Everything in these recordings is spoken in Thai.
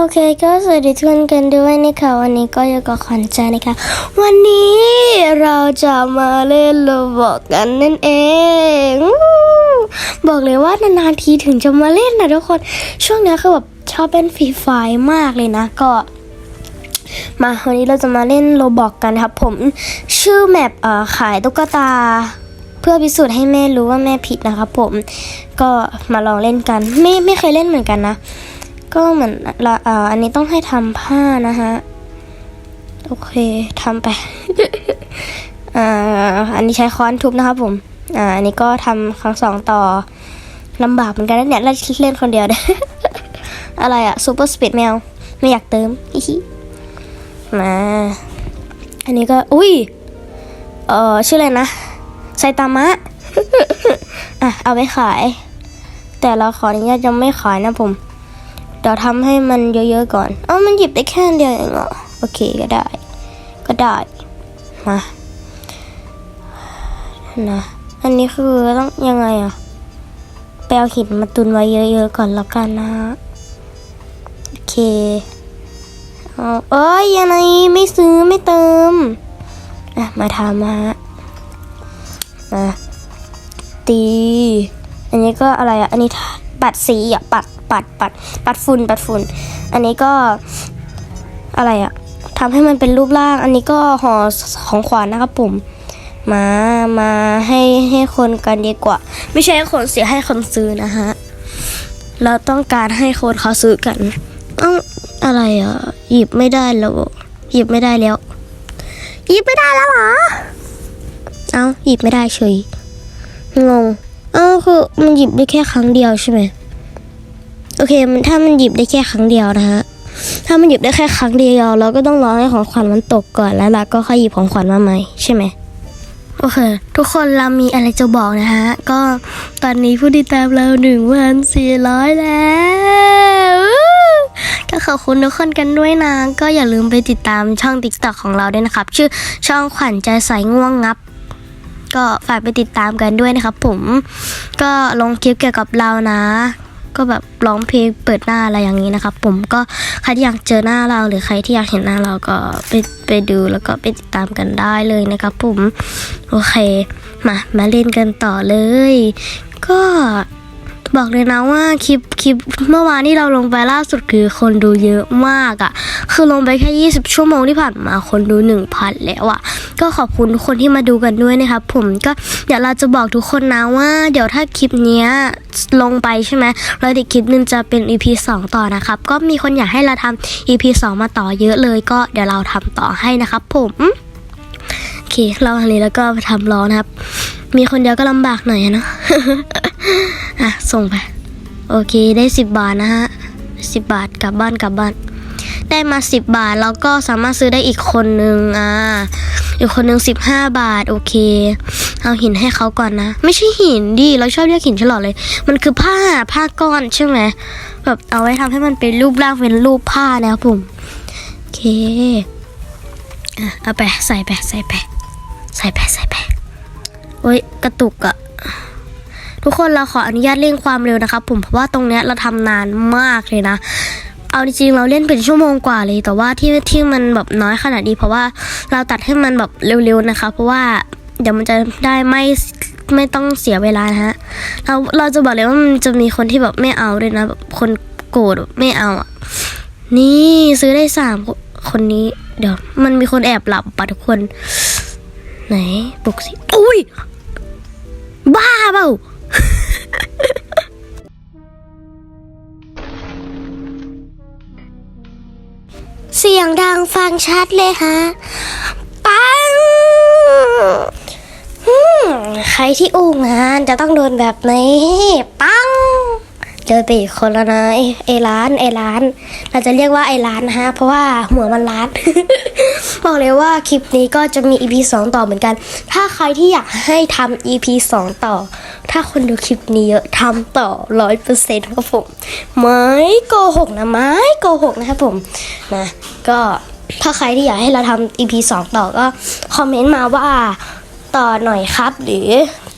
โอเคก็สวัสดีทุกคนกันด้วยนะคะวันนี้ก็อยู่กับขวัญใจนะคะ วันนี้เราจะมาเล่นโลบอกกันนั่นเอง บอกเลยว่านานๆทีถึงจะมาเล่นนะทุกคนช่วงนี้คือแบบชอบเล่นฟรีไฟมากเลยนะก็ มาวันนี้เราจะมาเล่นโลบอกกันครับ ผมชื่อแมปเอ่อขายตุ๊กตาเพื่อพิสูจน์ให้แม่รู้ว่าแม่ผิดนะครับผม ก็มาลองเล่นกัน ไม่ไม่เคยเล่นเหมือนกันนะ ก็เหมือนละเอ่ออันนี้ต้องให้ทำผ้านะฮะ โอเคทำไปอ่าอันนี้ใช้ค้อนทุบนะครับผมอ่าอันนี้ก็ทำครั้งสองต่อลำบากเหมือนกันนะเนี่ยเล่นเล่นคนเดียวเนี่ยอะไรอะซูเปอร์สปีดแมวไม่อยากเติมอิฮิมาอันนี้ก็อุ้ยเออชื่ออะไรนะไซตามะอะเอาไปขาย แต่เราขออนุญาตยังไม่ขายนะผม เดี๋ยวทำให้มันเยอะๆก่อน เอ้ามันหยิบได้แค่เดียวเองเหรอ โอเคก็ได้ ก็ได้ มา นะ อันนี้คือต้องยังไงอะไปเอาหินมาตุนไว้เยอะๆก่อนแล้วกันนะ โอเค เอาเอ้ยยังไงไม่ซื้อไม่เติมอะมาทำมามาตี อันนี้ก็อะไรอะ อันนี้ปัดสีอะปัด ปัดปัดปัดฝุ่นปัดฝุ่น อันนี้ก็อะไรอะทำให้มันเป็นรูปร่าง อันนี้ก็ห่อของขวัญนะครับผมมามาให้ให้คนกันดีกว่า ไม่ใช่ให้คนเสียให้คนซื้อนะฮะเราต้องการให้คนเขาซื้อกันเอ้าอะไรอะหยิบไม่ได้แล้วหยิบไม่ได้แล้ว หยิบไม่ได้แล้วเหรอเอาหยิบไม่ได้เฉยงงเอ้าคือมันหยิบได้แค่ครั้งเดียวใช่ไหม โอเคมันถ้ามันหยิบได้แค่ครั้งเดียวนะฮะถ้ามันหยิบได้แค่ครั้งเดียว เราก็ต้องรอให้ของขวัญมันตกก่อนแล้วเราก็ค่อยหยิบของขวัญมาใหม่ใช่ไหมโอเค ทุกคนเรามีอะไรจะบอกนะฮะ ก็ตอนนี้ผู้ติดตามเราหนึ่งพันสี่ร้อยแล้วก็ขอบคุณทุกคนกันด้วยนะ ก็อย่าลืมไปติดตามช่อง t ิ k t o k ของเราด้วยนะครับ ชื่อช่องขวัญใจใสง่วงงับ ก็ฝากไปติดตามกันด้วยนะครับผมก็ลงคลิปเกี่ยวกับเรานะ ก็แบบร้องเพลงเปิดหน้าอะไรอย่างนี้นะครับ ผมก็ใครที่อยากเจอหน้าเราหรือใครที่อยากเห็นหน้าเราก็ไปไปดูแล้วก็ไปติดตามกันได้เลยนะครับ ผมโอเคมามาเล่นกันต่อเลย ก็ บอกเลยนะว่าคลิปคลิปเมื่อวานที่เราลงไปล่าสุดคือคนดูเยอะมากอะ่ะ คือลงไปแค่ 20 ชั่วโมงที่ผ่านมาคนดู 1,000 แล้วอะ่ะ ก็ขอบคุณทุกคนที่มาดูกันด้วยนะครับผมก็เดี๋ยวเราจะบอกทุกคนนะว่า เดี๋ยวถ้าคลิปนี้ลงไปใช่ไหมแล้วเดี๋ยวคลิปหนึงจะเป็น EP 2 ต่อนะครับ ก็มีคนอยากให้เราทำ EP 2 มาต่อเยอะเลย ก็เดี๋ยวเราทำต่อให้นะครับ ผมโอเคเราอันนี้แล้วก็ไปทำล้อนะครับ มีคนเดียวก็ลำบากหน่อยนะอะส่งไป โอเคได้สิบบาทนะฮะสิบบาทกลับบ้านกลับบ้าน ได้มาสิบบาทแล้วก็สามารถซื้อได้อีกคนนึงอ่าอีกคนนึงสิบห้าบาทโอเค เอาหินให้เขาก่อนนะ ไม่ใช่หินดิเราชอบเรียกหินตลอดเลย มันคือผ้าผ้าก้อนใช่ไหมแบบเอาไว้ทำให้มันเป็นรูปร่างเป็นรูปผ้านะครับผมโอเคอะเอาไปใส่ไปใส่ไปใส่ไปใส่ไป โอ้ยกระตุกอะทุกคนเราขออนุญาตเร่งความเร็วนะครับ ผมเพราะว่าตรงเนี้ยเราทำนานมากเลยนะ เอาจริงๆเราเล่นเป็นชั่วโมงกว่าเลย แต่ว่าที่ที่มันแบบน้อยขนาดนี้ เพราะว่าเราตัดให้มันแบบเร็วๆนะคะ เพราะว่าเดี๋ยวมันจะได้ไม่ไม่ต้องเสียเวลานะฮะ เราเราจะบอกเลยว่ามันจะมีคนที่แบบไม่เอาด้วยนะแบบคนโกรธไม่เอาอะ นี่ซื้อได้สามคนคนนี้ เดี๋ยวมันมีคนแอบหลับปะทุกคน ไหนปลุกสิอุ้ย บ้าเปล่าเสียงดังฟังชัดเลยฮะ ปังอืมใครที่อู้งานจะต้องโดนแบบนี้ปัง เจอไปอีกคนแล้วนะไอ้ไอ้ร้านไอ้ร้าน เราจะเรียกว่าไอ้ร้านนะฮะ เพราะว่าหัวมันร้าน บอกเลยว่าคลิปนี้ก็จะมี EP 2 ต่อเหมือนกัน ถ้าใครที่อยากให้ทำ EP 2 ต่อ ถ้าคนดูคลิปนี้เยอะทำต่อร้อยเปอร์เซ็นต์ครับผมไม่โกหกนะไม่โกหกนะครับผมนะก็ถ้าใครที่อยากให้เราทำ EP 2 ต่อก็คอมเมนต์มาว่าต่อหน่อยครับ หรือ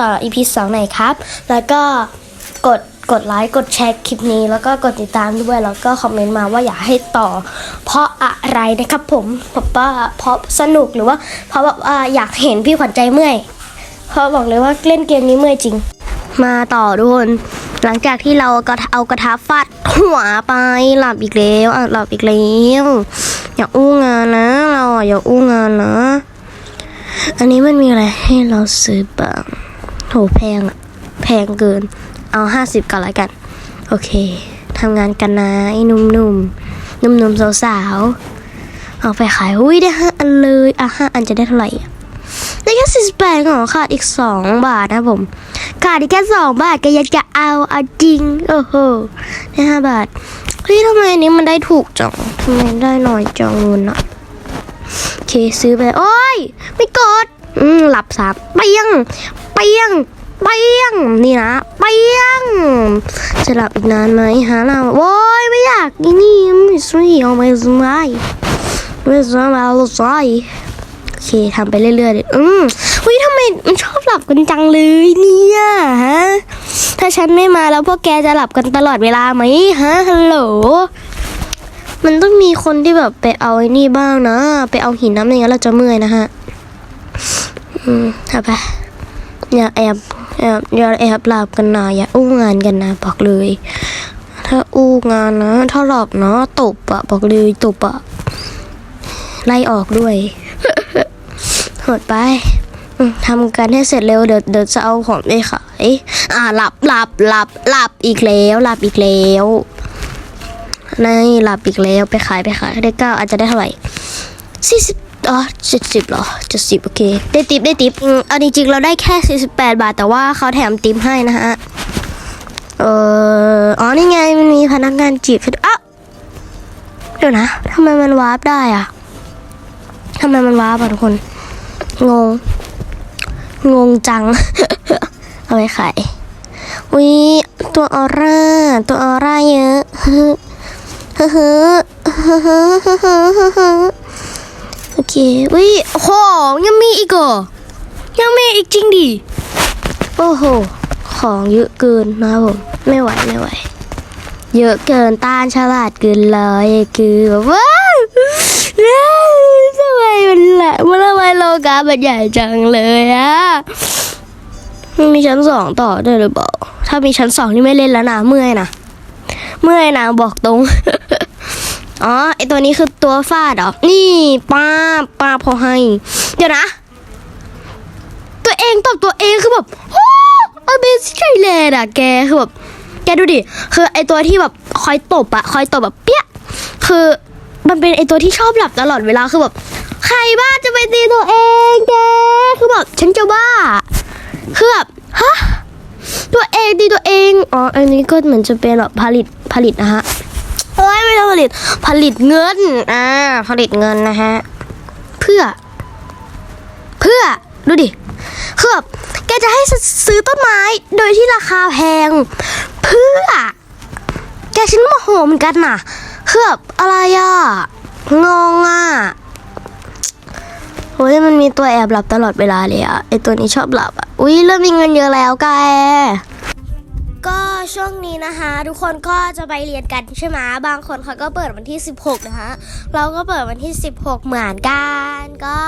ต่อ EP 2 หน่อยครับ แล้วก็กด กดไลค์กดแชร์คลิปนี้แล้วก็กดติดตามด้วยแล้วก็คอมเมนต์มาว่าอยากให้ต่อ เพราะอะไรนะครับผมเพราะว่าเพราะสนุกหรือว่า เพราะแบบว่าอยากเห็นพี่ขวัญใจเมื่อยเพราะบอกเลยว่าเล่นเกมนี้เมื่อยจริง มาต่อทุกคนหลังจากที่เราก็เอากระทะฟาดหัวไปหลับอีกแล้วอะหลับอีกแล้วอย่าอู้งานนะ เราอะอย่าอู้งานนะอันนี้มันมีอะไรให้เราซื้อบ้างโหแพงอะแพงเกิน เอาห้าสิบก่อนละกัน โอเคทำงานกันนะไอ้หนุ่มๆหนุ่มๆสาวๆเอาไปขายอุ้ยได้ห้าอันเลยอะห้าอันจะได้เท่าไหร่อะได้แค่สิบแปดหรอขาดอีกสองบาทนะผมขาดอีกแค่สองบาทก็ยังจะเอาเอาจริงโอ้โหได้ห้าบาทเฮ้ยทำไมอันนี้มันได้ถูกจังทำไมได้หน่อยจังเงินอะโอเคซื้อไปโอ้ยไม่กดอืมหลับสามเปียงเปียง เปียงนี่นะเปียงจะหลับอีกนานไหมหาเราโอ้ยไม่อยากอีนี่ไม่สวยเอาไม่สวยไม่สวยเอาสวยโอเคทำไปเรื่อยๆเลยอืมเฮ้ยทำไมมันชอบหลับกันจังเลยเนี่ยฮะถ้าฉันไม่มาแล้วพวกแกจะหลับกันตลอดเวลาไหมฮะฮัลโหลมันต้องมีคนที่แบบไปเอาไอ้นี่บ้างนะ ไปเอาหินน้ำอย่างนั้นเราจะเมื่อยนะฮะ อืมเอาไปอย่าแอบ แอบอย่าแอบหลับกันนะอย่าอู้งานกันนะบอกเลย ถ้าอู้งานนะ ถ้าหลับนาะตบอะบอกเลยตบอะไล่ออกด้วยหดไปทำกันให้เสร็จเร็วเดี๋ยวเดี๋ยวจะเอาของไปขายอ่าหลับหลับหลับหลับอีกแล้วหลับอีกแล้วนี่หลับอีกแล้วไปขายไปขายได้เก้าอาจจะได้เท่าไหร่สี่สิบ อ๋อเจ็ดสิบเหรอเจ็ดสิบโอเค ได้ติปได้ติปอืมเอาจริงๆเราได้แค่สี่สิบแปดบาท แต่ว่าเขาแถมติปให้นะฮะ เอออ๋อ นี่ไง มันมีพนักงานจีบอ้าวเดี๋ยวนะทำไมมันวาร์ปได้อะทำไมมันวาร์ปอะทุกคน งง งงจัง เอาไปขายวิตัวออร่า ตัวออร่าเยอะฮึฮึฮึฮึฮึฮึฮึฮึโอ เควิของยังมีอีกเหรอยังมีอีกจริงดิ โอ้โห ของเยอะเกินนะผม ไม่ไหวไม่ไหว เยอะเกินต้านฉลาดเกินเลยคือแบบว้าวทำไมมันละมันทำไมโลกามันใหญ่จังเลยอะมีชั้นสองต่อด้วยหรือเปล่า ถ้ามีชั้นสองนี่ไม่เล่นแล้วนะเมื่อยนะ เมื่อยนะบอกตรง อ๋อไอตัวนี้คือตัวฟาดเหรอ นี่ป้าป้าพอให้ เดี๋ยวนะ ตัวเองตบตัวเองคือแบบโอ้อเบสไทยแลนด์อะแกคือแบบแกดูดิ คือไอตัวที่แบบคอยตบอะคอยตบแบบเปี้ย คือมันเป็นไอตัวที่ชอบหลับตลอดเวลาคือแบบใครบ้าจะไปตีตัวเองแกคือแบบฉันจะบ้าคือแบบฮะตัวเองดีตัวเอง อ๋อ อันนี้ก็เหมือนจะเป็นแบบผลิตผลิตนะฮะ โอ้ยไม่ใช่ผลิต ผลิตเงิน อ่า ผลิตเงินนะฮะ เพื่อ เพื่อ ดูดิคือแบบแกจะให้ซื้อต้นไม้ โดยที่ราคาแพง เพื่อ แกฉันโมโหเหมือนกันน่ะคือแบบอะไรอะ งงอะโอ้ยมันมีตัวแอบหลับตลอดเวลาเลยอะ ไอตัวนี้ชอบหลับอะ อุ้ยเริ่มมีเงินเยอะแล้วแก ก็ช่วงนี้นะคะ ทุกคนก็จะไปเรียนกันใช่ไหมบางคนเขาก็เปิดวันที่ 16 นะคะ เราก็เปิดวันที่ 16 เหมือนกัน ก็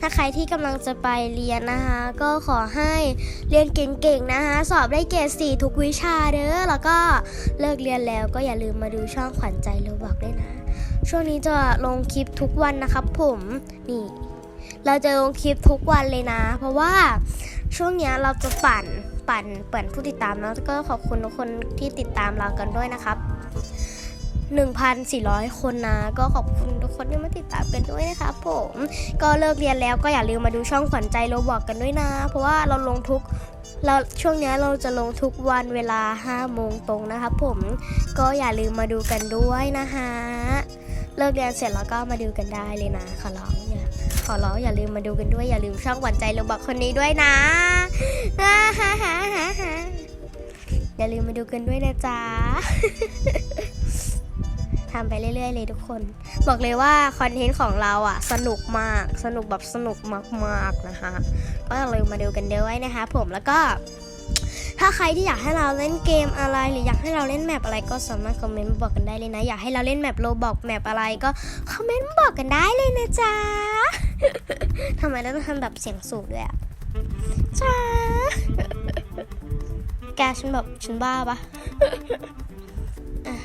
ถ้าใครที่กำลังจะไปเรียนนะคะ ก็ขอให้เรียนเก่งๆนะคะ สอบได้เกรด4ทุกวิชาเด้อแล้วก็เลิกเรียนแล้วก็อย่าลืมมาดูช่องขวัญใจโรบอกด้วยนะ ช่วงนี้จะลงคลิปทุกวันนะครับผมนี่เราจะลงคลิปทุกวันเลยนะ เพราะว่าช่วงนี้เราจะปั่น ปั่นเปิดผู้ติดตามแล้วก็ขอบคุณทุกคนที่ติดตามเรากันด้วยนะครับ 1,400 คนนะ ก็ขอบคุณทุกคนที่มาติดตามกันด้วยนะครับผมก็เลิกเรียนแล้วก็อย่าลืมมาดูช่องขวัญใจโรบอกกันด้วยนะ เพราะว่าเราลงทุกเราช่วงนี้เราจะลงทุกวันเวลา 5 โมงตรงนะครับผมก็อย่าลืมมาดูกันด้วยนะคะเลิกเรียนเสร็จแล้วก็มาดูกันได้เลยนะขอร้อง ขอร้องอย่าลืมมาดูกันด้วยอย่าลืมช่องหวานใจโรบอกคนนี้ด้วยนะอ่าฮ่าฮ่าฮ่าฮ่าอย่าลืมมาดูกันด้วยนะจ๊ะทำไปเรื่อยๆเลยทุกคน บอกเลยว่าคอนเทนต์ของเราอะ สนุกมากสนุกแบบสนุกมากๆนะคะ ก็อย่าลืมมาดูกันด้วยนะคะ ผมแล้วก็ ถ้าใครที่อยากให้เราเล่นเกมอะไร หรืออยากให้เราเล่นแมปอะไรก็สามารถคอมเมนต์มาบอกกันได้เลยนะ อยากให้เราเล่นแมปโลบอกแมปอะไรก็คอมเมนต์มาบอกกันได้เลยนะจ๊ะทำไมเราต้องทำแบบเสียงสูงด้วยอะจ้าแกฉันแบบฉันบ้าปะ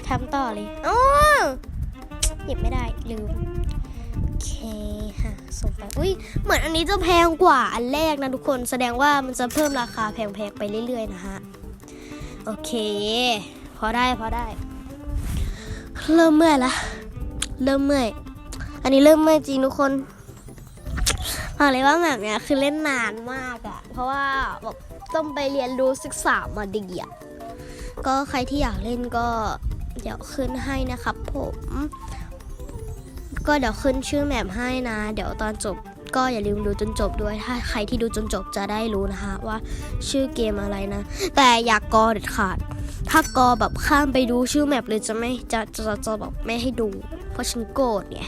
ทำต่อเลยอ๋อหยิบไม่ได้ลืม เคค่ะส่งไปอุ้ยเหมือนอันนี้จะแพงกว่าอันแรกนะทุกคนแสดงว่ามันจะเพิ่มราคาแพงๆไปเรื่อย ๆ นะฮะ โอเค พอได้พอได้ เริ่มเมื่อยละเริ่มเมื่อย อันนี้เริ่มเมื่อยจริงทุกคนบอกเลยว่าแบบเนี้ยคือเล่นนานมากอะเพราะว่าแบบต้องไปเรียนรู้ศึกษามาดีอะก็ใครที่อยากเล่นก็เดี๋ยวขึ้นให้นะครับผม ก็เดี๋ยวขึ้นชื่อแมปให้นะ เดี๋ยวตอนจบก็อย่าลืมดูจนจบด้วย ถ้าใครที่ดูจนจบจะได้รู้นะคะว่าชื่อเกมอะไรนะ แต่อย่ากกอเด็ดขาด ถ้ากอแบบข้ามไปดูชื่อแมปเลยจะไม่จะจะจะจะแบบไม่ให้ดู เพราะฉันโกรธไง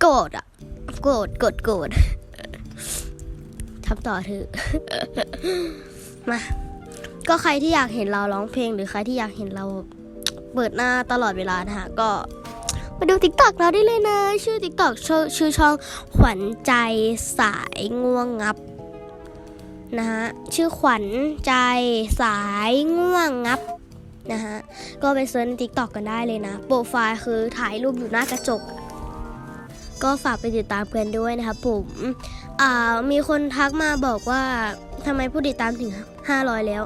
โกรธอะ โกรธโกรธโกรธทำต่อเถอะ มา ก็ใครที่อยากเห็นเราร้องเพลง หรือใครที่อยากเห็นเราเปิดหน้าตลอดเวลานะคะก็ มาดู TikTok เราได้เลยนะ ชื่อ TikTok ชื่อชื่อช่องขวัญใจสายง่วงงับนะฮะชื่อขวัญใจสายง่วงงับนะฮะก็ไปเซิร์ชใน TikTok กันได้เลยนะ โปรไฟล์คือถ่ายรูปอยู่หน้ากระจก ก็ฝากไปติดตามกันด้วยนะครับผมอ่ามีคนทักมาบอกว่าทำไมผู้ติดตามถึง 500 แล้ว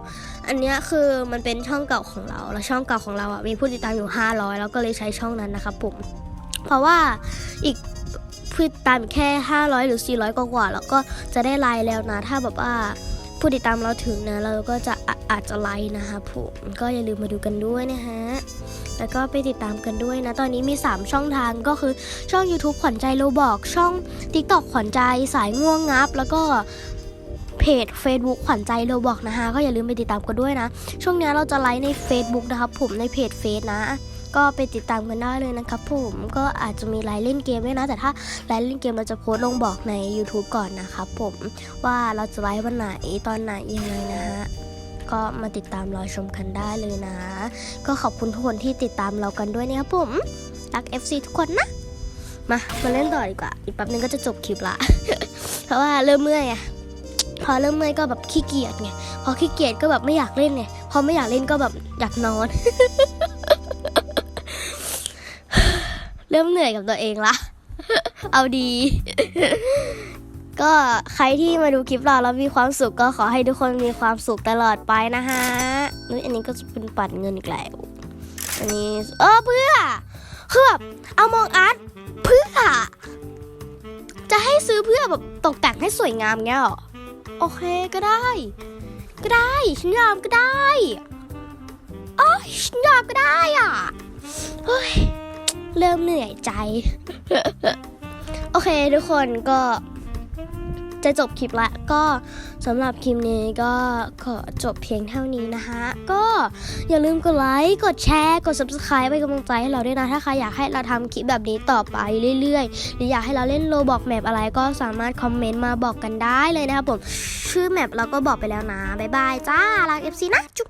อันเนี้ยคือมันเป็นช่องเก่าของเรา แล้วช่องเก่าของเราอะมีผู้ติดตามอยู่ 500 แล้วก็เลยใช้ช่องนั้นนะครับผมเพราะว่าอีกผู้ติดตามแค่ 500 หรือ 400 กว่าแล้วก็จะได้ไลน์แล้วนะ ถ้าแบบว่าผู้ติดตามเราถึงนะเราก็จะออาจจะไลน์นะคะผมก็อย่าลืมมาดูกันด้วยนะฮะแล้วก็ไปติดตามกันด้วยนะ ตอนนี้มี 3 ช่องทางก็คือช่อง YouTube ขวัญใจโลบอกช่อง TikTok ขวัญใจสายง่วงงับ แล้วก็ จ Facebook ขวัญใจโลบอกนะคะก็อย่าลืมไปติดตามกันด้วยนะ ช่วงนี้เราจะไลฟ์ใน Facebook นะครับผมในเพจเฟซนะ ก็ไปติดตามกันได้เลยนะครับผมก็อาจจะมีไลฟ์เล่นเกมด้วยนะ แต่ถ้าไลฟ์เล่นเกมเราจะโพสต์ลงบอกใน YouTube ก่อนนะครับผมว่าเราจะไลฟ์วันไหนตอนไหนยังไงนะฮะก็มาติดตามรอชมกันได้เลยนะ ก็ขอบคุณทุกคนที่ติดตามเรากันด้วยนะครับผมรัก FC ทุกคนนะ มา มาเล่นต่อดีกว่า อีกแป๊บนึงก็จะจบคลิปละ เพราะว่าเริ่มเมื่อยอะ อเริ่มเมื่อยก็แบบขี้เกียจไงพอขี้เกียจก็แบบไม่อยากเล่นไงพอไม่อยากเล่นก็แบบอยากนอน เริ่มเหนื่อยกับตัวเองละเอาดี ก็ใครที่มาดูคลิปเราแล้วมีความสุขก็ขอให้ทุกคนมีความสุขตลอดไปนะฮะนุ้ยอันนี้ก็จะเป็นปัดเงินอีกแล้วอันนี้เออเพื่อคือแบบเอามองอาร์ตเพื่อจะให้ซื้อเพื่อแบบตกแต่งให้สวยงามเงี้ยหรอ โอเคก็ได้ ก็ได้ฉันยอมก็ได้โอ้ยฉันยอมก็ได้อะเฮ้ยเริ่มเหนื่อยใจ โอเคทุกคนก็ จะจบคลิปละก็สำหรับคลิปนี้ก็ขอจบเพียงเท่านี้นะคะก็อย่าลืมกดไลค์กดแชร์กด subscribe เป็นกำลังใจให้เราด้วยนะถ้าใครอยากให้เราทำคลิปแบบนี้ต่อไปเรื่อยๆ หรืออยากให้เราเล่นโลบอกแมปอะไรก็สามารถคอมเมนต์มาบอกกันได้เลยนะครับผมชื่อแมปเราก็บอกไปแล้วนะ บ๊ายบายจ้ารัก FC นะจุ๊บ